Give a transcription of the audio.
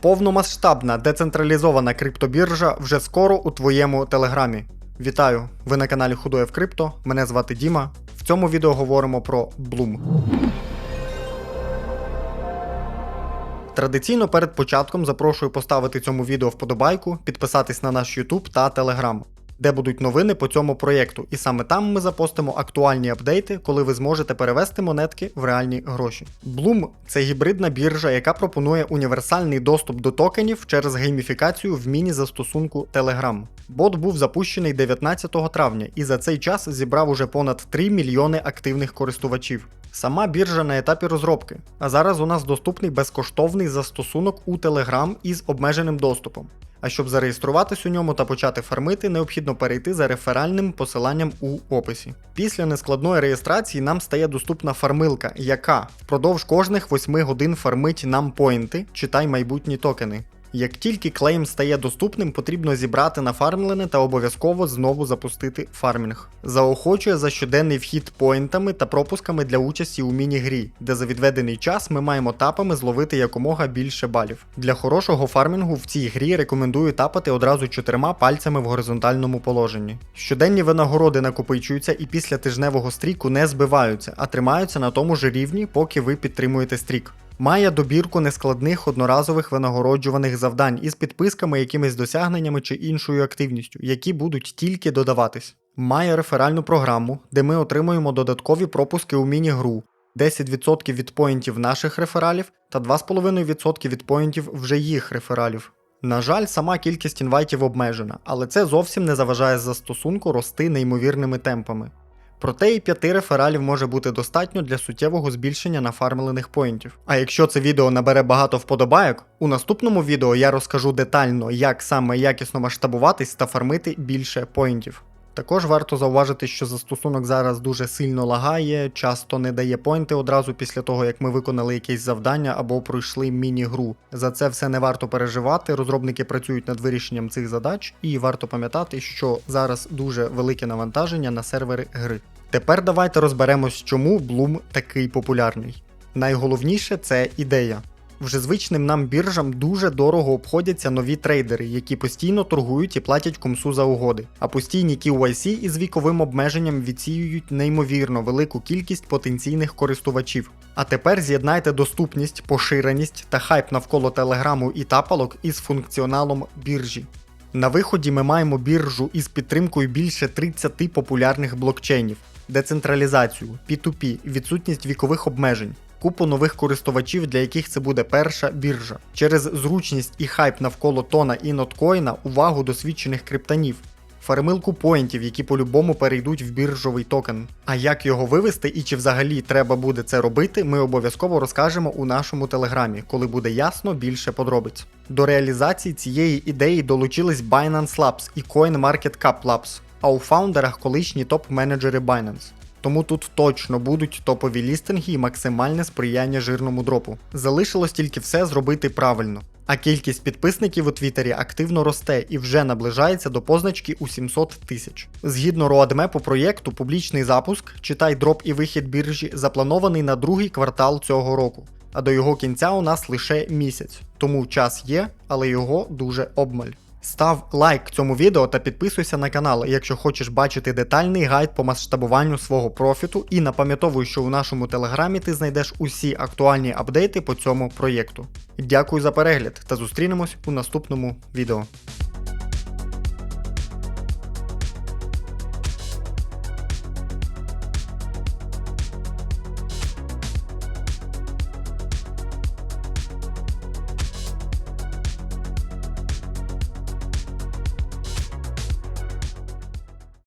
Повномасштабна децентралізована криптобіржа вже скоро у твоєму телеграмі. Вітаю! Ви на каналі Худоєв Крипто. Мене звати Діма. В цьому відео говоримо про Bloom. Традиційно перед початком запрошую поставити цьому відео вподобайку, підписатись на наш YouTube та Telegram, де будуть новини по цьому проєкту. І саме там ми запостимо актуальні апдейти, коли ви зможете перевести монетки в реальні гроші. Bloom – це гібридна біржа, яка пропонує універсальний доступ до токенів через гейміфікацію в міні-застосунку Telegram. Бот був запущений 19 травня і за цей час зібрав уже понад 3 мільйони активних користувачів. Сама біржа на етапі розробки, а зараз у нас доступний безкоштовний застосунок у Telegram із обмеженим доступом. А щоб зареєструватись у ньому та почати фармити, необхідно перейти за реферальним посиланням у описі. Після нескладної реєстрації нам стає доступна фармилка, яка впродовж кожних 8 годин фармить нам поінти, читай майбутні токени. Як тільки клейм стає доступним, потрібно зібрати нафармлене та обов'язково знову запустити фармінг. Заохочує за щоденний вхід поінтами та пропусками для участі у міні-грі, де за відведений час ми маємо тапами зловити якомога більше балів. Для хорошого фармінгу в цій грі рекомендую тапати одразу чотирма пальцями в горизонтальному положенні. Щоденні винагороди накопичуються і після тижневого стріку не збиваються, а тримаються на тому ж рівні, поки ви підтримуєте стрік. Має добірку нескладних одноразових винагороджуваних завдань із підписками, якимись досягненнями чи іншою активністю, які будуть тільки додаватись. Має реферальну програму, де ми отримуємо додаткові пропуски у міні-гру, 10% від поінтів наших рефералів та 2,5% від поінтів вже їх рефералів. На жаль, сама кількість інвайтів обмежена, але це зовсім не заважає застосунку рости неймовірними темпами. Проте і п'яти рефералів може бути достатньо для суттєвого збільшення нафармлених поінтів. А якщо це відео набере багато вподобайок, у наступному відео я розкажу детально, як саме якісно масштабуватись та фармити більше поінтів. Також варто зауважити, що застосунок зараз дуже сильно лагає, часто не дає поінти одразу після того, як ми виконали якесь завдання або пройшли міні-гру. За це все не варто переживати. Розробники працюють над вирішенням цих задач, і варто пам'ятати, що зараз дуже велике навантаження на сервери гри. Тепер давайте розберемось, чому Bloom такий популярний. Найголовніше це ідея. Вже звичним нам біржам дуже дорого обходяться нові трейдери, які постійно торгують і платять комсу за угоди. А постійні KYC із віковим обмеженням відсіюють неймовірно велику кількість потенційних користувачів. А тепер з'єднайте доступність, поширеність та хайп навколо телеграму і тапалок із функціоналом біржі. На виході ми маємо біржу із підтримкою більше 30 популярних блокчейнів, децентралізацію, P2P, відсутність вікових обмежень купу нових користувачів, для яких це буде перша біржа. Через зручність і хайп навколо тона і ноткоїна увагу досвідчених криптанів. Фармилку поінтів, які по-любому перейдуть в біржовий токен. А як його вивести і чи взагалі треба буде це робити, ми обов'язково розкажемо у нашому телеграмі, коли буде ясно більше подробиць. До реалізації цієї ідеї долучились Binance Labs і CoinMarketCap Labs, а у фаундерах колишні топ-менеджери Binance. Тому тут точно будуть топові лістинги і максимальне сприяння жирному дропу. Залишилось тільки все зробити правильно. А кількість підписників у Твіттері активно росте і вже наближається до позначки у 700 тисяч. Згідно роадмепу проєкту, публічний запуск, читай дроп і вихід біржі, запланований на другий квартал цього року. А до його кінця у нас лише місяць. Тому час є, але його дуже обмаль. Став лайк цьому відео та підписуйся на канал, якщо хочеш бачити детальний гайд по масштабуванню свого профіту. І напам'ятовую, що у нашому телеграмі ти знайдеш усі актуальні апдейти по цьому проєкту. Дякую за перегляд та зустрінемось у наступному відео.